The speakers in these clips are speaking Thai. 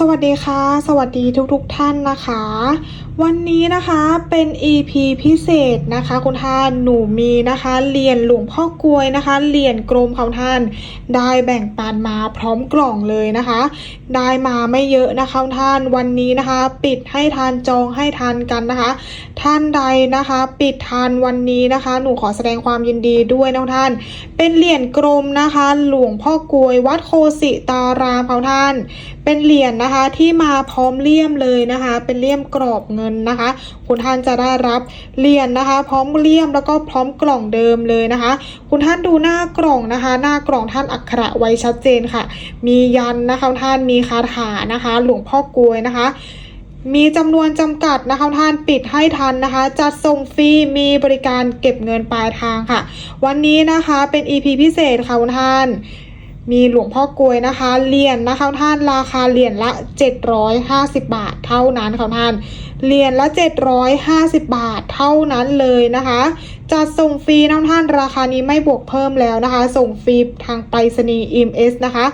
สวัสดีค่ะ สวัสดีทุกๆทท่านนะคะ วันนี้นะคะเป็น EP พิเศษนะคะ คุณท่านหนูมีนะคะเหรียญหลวงพ่อกลวยนะคะเหรียญกรมของท่าน ได้แบ่งปันมาพร้อมกล่องเลยนะคะ ได้มาไม่เยอะนะคะท่านวันนี้นะคะ ปิดให้ทานจองให้ทานกันนะคะ ท่านใดนะคะ ปิดทานวันนี้นะคะ หนูขอแสดงความยินดีด้วยนะท่าน เป็นเหรียญกรมนะคะ หลวงพ่อกลวยวัดโคสิตารามของท่าน เป็นเหรียญนะคะที่มาพร้อมเลี่ยมเลยนะคะ เป็นเลี่ยมกรอบเงินนะคะ คุณท่านจะได้รับเหรียญนะคะ พร้อมเลี่ยมแล้วก็พร้อมกล่องเดิมเลยนะคะ คุณท่านดูหน้ากล่องนะคะ หน้ากล่องท่านอักขระไว้ชัดเจนค่ะ มียันนะคะท่านมีคาถานะคะ หลวงพ่อกลวยนะคะมีจำนวนจำกัดนะคะท่านปิดให้ทันนะคะ จัดส่งฟรีมีบริการเก็บเงินปลายทางค่ะ วันนี้นะคะเป็น EP พิเศษค่ะคุณท่าน มีหลวงพ่อกลวยนะคะเหรียญนะคะท่านราคาเหรียญละ 750 บาทเท่านั้นค่ะท่านเหรียญละ 750 บาทเท่านั้นเลยนะคะจัดส่งฟรีนะท่านราคานี้ไม่บวกเพิ่มแล้วนะคะ ส่งฟรีทางไปรษณีย์ EMS นะคะ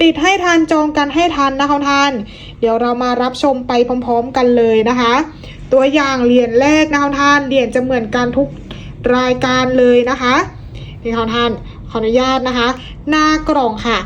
ปิดให้ทันจองกันให้ทันนะคะท่าน เดี๋ยวเรามารับชมไปพร้อมๆกันเลยนะคะ ตัวอย่างเหรียญแรกนะคะท่านเหรียญจะเหมือนกันทุกรายการเลยนะคะนี่ค่ะท่าน ขออนุญาตนะคะ หน้ากล่องค่ะ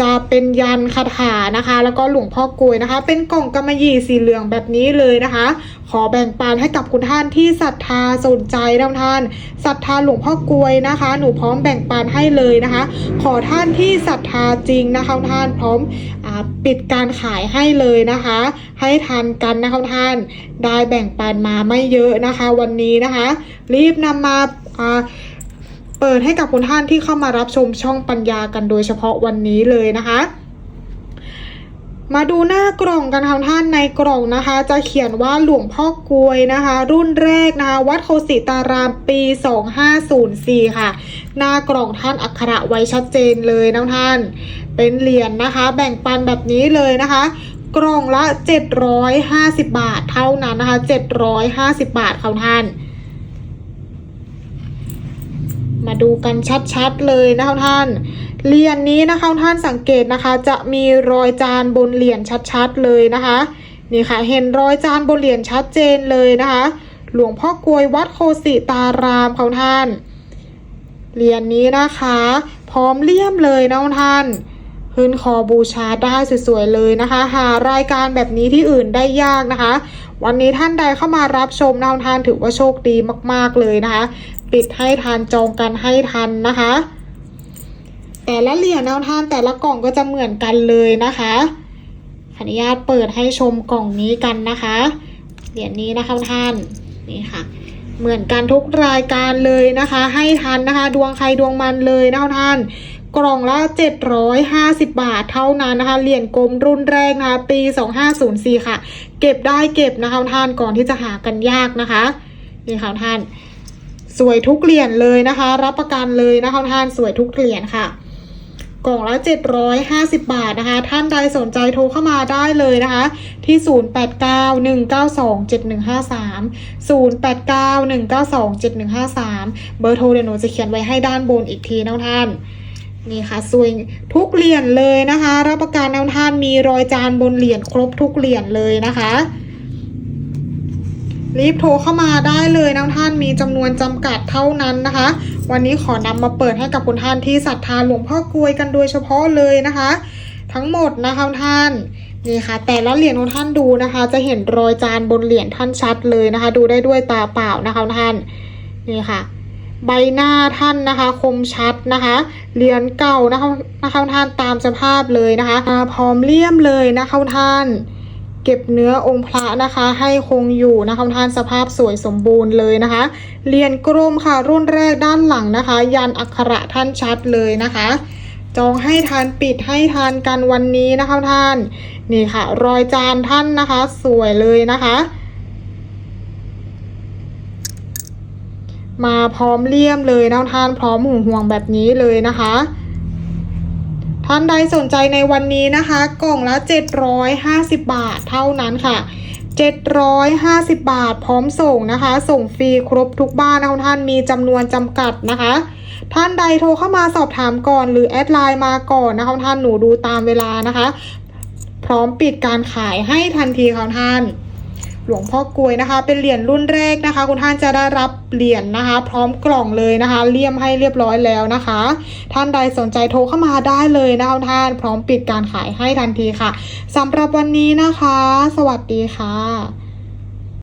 จะเป็นยันคาถานะคะ แล้วก็หลวงพ่อกลวยนะคะ เป็นกล่องกำมะหยี่สีเหลืองแบบนี้เลยนะคะ ขอแบ่งปันให้กับคุณท่านที่ศรัทธาสนใจนะท่านศรัทธาหลวงพ่อกลวยนะคะ หนูพร้อมแบ่งปันให้เลยนะคะ ขอท่านที่ศรัทธาจริงนะคะท่านพร้อมอปิดการขายให้เลยนะคะ ให้ทันกันนะคะท่านได้แบ่งปันมาไม่เยอะนะคะ วันนี้นะคะ รีบนำมาา เปิดให้กับคุณท่านที่เข้ามารับชมช่องปัญญากันโดยเฉพาะวันนี้เลยนะคะ มาดูหน้ากล่องกันค่ะท่านในกล่องนะคะ จะเขียนว่าหลวงพ่อกลวยนะคะ รุ่นแรกนะคะวัดโคสิตารามปี 2504 ค่ะ หน้ากล่องท่านอักขระไว้ชัดเจนเลยนะท่าน เป็นเหรียญนะคะ แบ่งปันแบบนี้เลยนะคะกล่องละ 750 บาทเท่านั้นนะคะ 750 บาทค่ะท่าน มาดูกันชัดๆเลยนะคะท่าน เหรียญนี้นะคะท่านสังเกตนะคะ จะมีรอยจานบนเหรียญชัดๆเลยนะคะ นี่ค่ะเห็นรอยจานบนเหรียญชัดเจนเลยนะคะ หลวงพ่อกลวยวัดโคสิตารามของท่าน เหรียญนี้นะคะ พร้อมเลี่ยมเลยนะท่านขึ้นคอบูชาได้สวยๆเลยนะคะ หารายการแบบนี้ที่อื่นได้ยากนะคะ วันนี้ท่านใดเข้ามารับชมนะท่านถือว่าโชคดีมากๆเลยนะคะ ปิดให้ทานจองกันให้ทันนะคะ แต่ละเหรียญนะท่านแต่ละกล่องก็จะเหมือนกันเลยนะคะขออนุญาตเปิดให้ชมกล่องนี้กันนะคะ เหรียญนี้นะคะท่านนี่ค่ะ เหมือนกันทุกรายการเลยนะคะ ให้ทันนะคะ ดวงใครดวงมันเลยนะคะท่านกล่องละ 750 บาทเท่านั้นนะคะ เหรียญกลมรุ่นแรกนะคะ ปี 2504 ค่ะ เก็บได้เก็บนะคะท่านก่อนที่จะหากันยากนะคะ นี่ค่ะท่าน สวยทุกเหรียญเลยนะคะ รับประกันเลยนะคะท่านสวยทุกเหรียญค่ะ กล่องละ 750 บาทนะคะ ท่านใดสนใจโทรเข้ามาได้เลยนะคะ ที่ 0891927153 0891927153 เบอร์โทรเดี๋ยวหนูจะเขียนไว้ให้ด้านบนอีกทีนะท่านนี่ค่ะสวยทุกเหรียญเลยนะคะ รับประกันนะท่านมีรอยจานบนเหรียญครบทุกเหรียญเลยนะคะ รีบโทรเข้ามาได้เลยนะท่านมีจำนวนจำกัดเท่านั้นนะคะ วันนี้ขอนำมาเปิดให้กับคุณท่านที่ศรัทธาหลวงพ่อกลวยกันโดยเฉพาะเลยนะคะ ทั้งหมดนะคะท่านนี่ค่ะ แต่ละเหรียญของท่านดูนะคะ จะเห็นรอยจานบนเหรียญท่านชัดเลยนะคะ ดูได้ด้วยตาเปล่านะคะท่านนี่ค่ะใบหน้าท่านนะคะ คมชัดนะคะเหรียญเก่านะคะนะคะท่านตามสภาพเลยนะคะพร้อมเลี่ยมเลยนะคะท่าน เก็บเนื้อองค์พระนะคะ ให้คงอยู่นะคะท่านสภาพสวยสมบูรณ์เลยนะคะ เรียญกรมค่ะรุ่นแรกด้านหลังนะคะ ยันอักขระท่านชัดเลยนะคะ จองให้ทานปิดให้ทานกันวันนี้นะคะท่านนี่ค่ะ รอยจานท่านนะคะ สวยเลยนะคะมาพร้อมเลี่ยมเลยนะท่านพร้อมหูห่วงแบบนี้เลยนะคะ ท่านใดสนใจในวันนี้นะคะ กล่องละ 750 บาทเท่านั้นค่ะ 750 บาทพร้อมส่งนะคะ ส่งฟรีครบทุกบ้านนะท่านมีจำนวนจำกัดนะคะ ท่านใดโทรเข้ามาสอบถามก่อน หรือแอดไลน์มาก่อนนะคะท่านหนูดูตามเวลานะคะ พร้อมปิดการขายให้ทันทีค่ะท่าน หลวงพ่อกลวยนะคะ เป็นเหรียญรุ่นแรกนะคะ คุณท่านจะได้รับเหรียญนะคะ พร้อมกล่องเลยนะคะเลี่ยมให้เรียบร้อยแล้วนะคะ ท่านใดสนใจโทรเข้ามาได้เลยนะคะท่านพร้อมปิดการขายให้ทันทีค่ะสำหรับวันนี้นะคะ สวัสดีค่ะ